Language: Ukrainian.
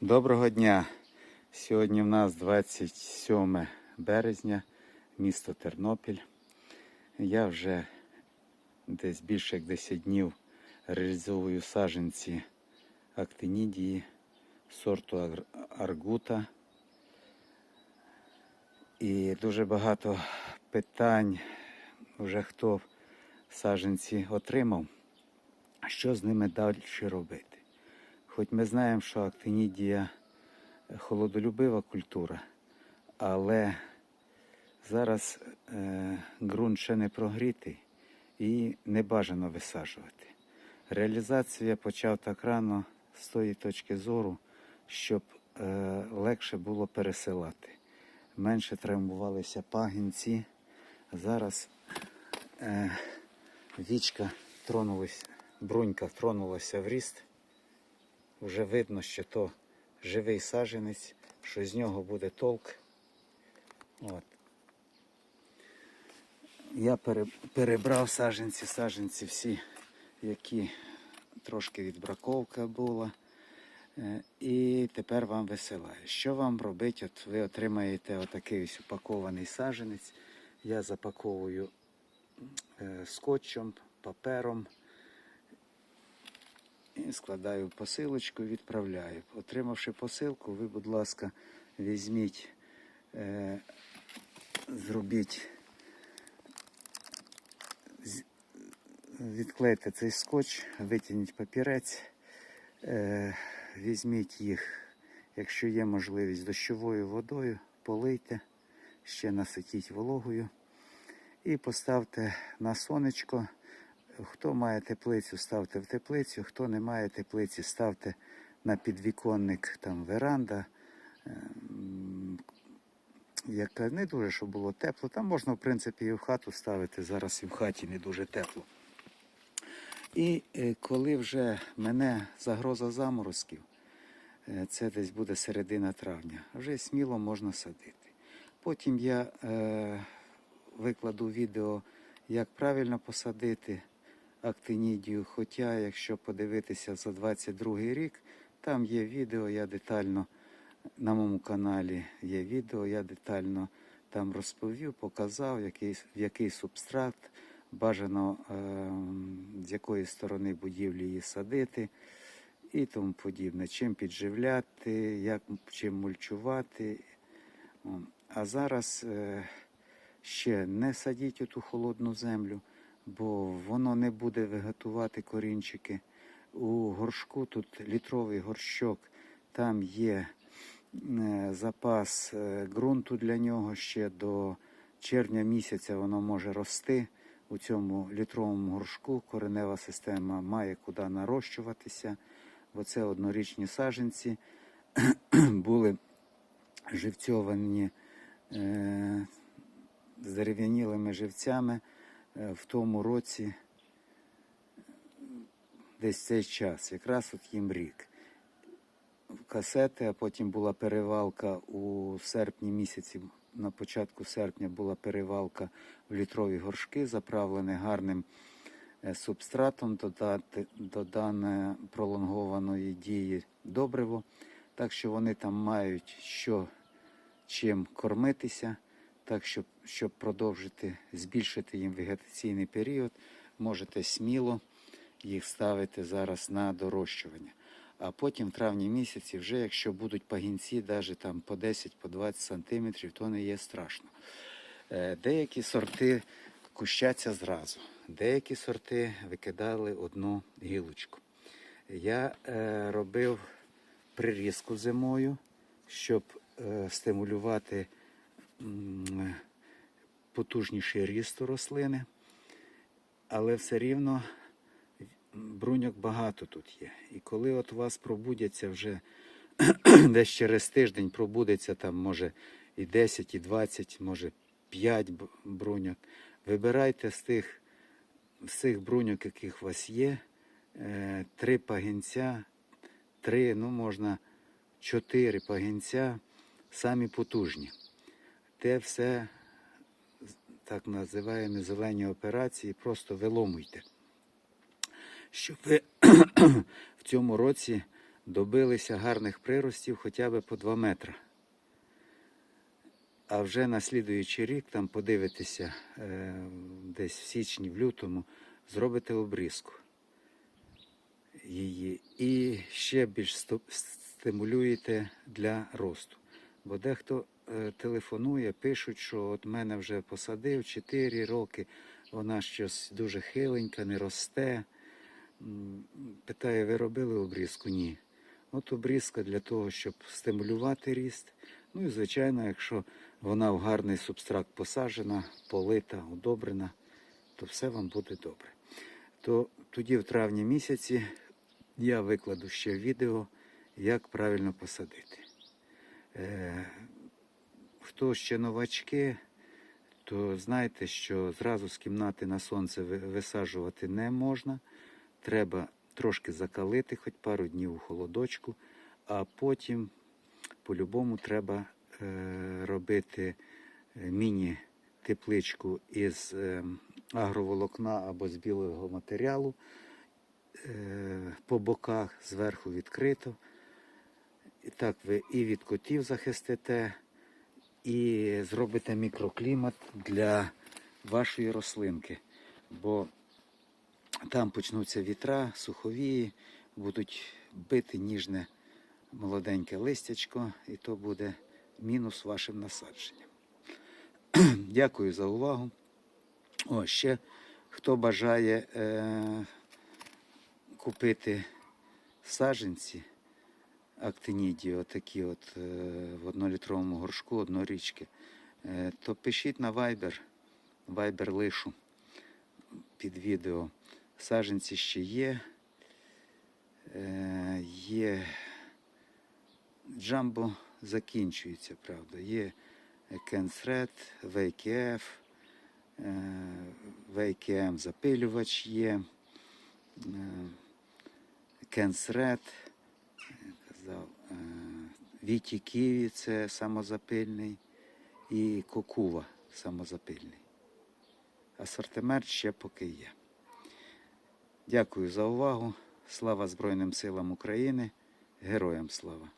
Доброго дня! Сьогодні в нас 27 березня, місто Тернопіль. Я вже десь більше як 10 днів реалізовую саджанці актинідії сорту Аргута. І дуже багато питань вже хто саджанці отримав, що з ними далі робити. Хоч ми знаємо, що актинідія холодолюбива культура, але зараз е, ґрунт ще не прогрітий і не бажано висаджувати. Реалізацію я почав так рано з тої точки зору, щоб е, легше було пересилати. Менше травмувалися пагінці. Зараз е, вічка тронулася, брунька тронулася в ріст. Вже видно, що то живий саджанець, що з нього буде толк. От. Я перебрав саджанці, саджанці всі, які трошки відбраковка була. Е, І тепер вам висилаю. Що вам робити? От ви отримаєте отакий ось упакований саджанець. Я запаковую е, скотчем, папером і складаю посилочку відправляю. Отримавши посилку, ви, будь ласка, візьміть, е, зробіть, відклейте цей скотч, витягніть папірець, е, візьміть їх, якщо є можливість, дощовою водою, полийте, ще наситіть вологою і поставте на сонечко. Хто має теплицю, ставте в теплицю. Хто не має теплиці, ставте на підвіконник там веранда. ем, Яка не дуже, щоб було тепло. Там можна, в принципі, і в хату ставити. Зараз і в хаті не дуже тепло. І е, коли вже мене загроза заморозків, е, це десь буде середина травня, вже сміло можна садити. Потім я е, викладу відео, як правильно посадити актинідію. Хоча, якщо подивитися за 22 рік, там є відео, я детально на моєму каналі є відео, я детально там розповів, показав, який, який субстрат бажано е, з якої сторони будівлі її садити і тому подібне. Чим підживляти, як чим мульчувати. А зараз е, ще не садіть у ту холодну землю, бо воно не буде виготувати корінчики. У горшку тут літровий горщок, там є е, запас е, ґрунту для нього ще до червня місяця воно може рости. У цьому літровому горшку коренева система має куди нарощуватися, бо це однорічні саджанці були живцьовані е, з живцями в тому році десь цей час, якраз от їм рік. Касети, а потім була перевалка у серпні місяці, на початку серпня була перевалка в літрові горшки, заправлені гарним е, субстратом, додати, додане пролонгованої дії добриво. Так що вони там мають що чим кормитися, так щоб, щоб продовжити збільшити їм вегетаційний період, можете сміло їх ставити зараз на дорощування. А потім в травні місяці, вже якщо будуть пагінці, навіть там по 10 по 20 сантиметрів, то не є страшно. Е, Деякі сорти кущаться зразу, деякі сорти викидали одну гілочку. Я е, робив прирізку зимою, щоб е, стимулювати потужніший ріст у рослини, але все рівно бруньок багато тут є. І коли от у вас пробудяться вже десь через тиждень пробудеться там, може, і 10, і 20, може 5 бруньок, вибирайте з тих, з цих бруньок, яких у вас є, е, три пагінця, три, ну можна чотири пагінця, самі потужні. Те все так називаємо зелені операції, просто виломуйте. Щоб ви в цьому році добилися гарних приростів хоча б по 2 метри. А вже на слідуючий рік, там подивитися е, десь в січні, в лютому, зробите обрізку її і ще більш стимулюєте для росту. Бо дехто телефонує, пишуть, що от мене вже посадив 4 роки, вона щось дуже хиленька, не росте. Питає, ви робили обрізку? Ні. От обрізка для того, щоб стимулювати ріст. Ну і звичайно, якщо вона в гарний субстрат посаджена, полита, удобрена, то все вам буде добре. То тоді в травні місяці я викладу ще відео, як правильно посадити. Хто ще новачки, то знайте, що зразу з кімнати на сонце висаджувати не можна. Треба трошки закалити, хоч пару днів у холодочку, а потім по-любому треба е, робити е, міні-тепличку із е, агроволокна або з білого матеріалу. По боках зверху відкрито. І так ви і від котів захистите, і зробите мікроклімат для вашої рослинки. Бо там почнуться вітра, суховії, будуть бити ніжне молоденьке листячко, і то буде мінус вашим насадженням. Дякую за увагу. О, ще хто бажає е, купити саджанці актинідії, отакі от е, в однолітровому горшку, однорічки, е, то пишіть на Viber, Viber лишу під відео. Саджанці ще є. Е, є джамбо закінчується, правда. Є Кенсред, VKF, VKM запилювач є. Кенсред, казав, е, Віті Ківі це самозапильний і Кокува самозапильний. Асортимент ще поки є. Дякую за увагу. Слава Збройним силам України. Героям слава!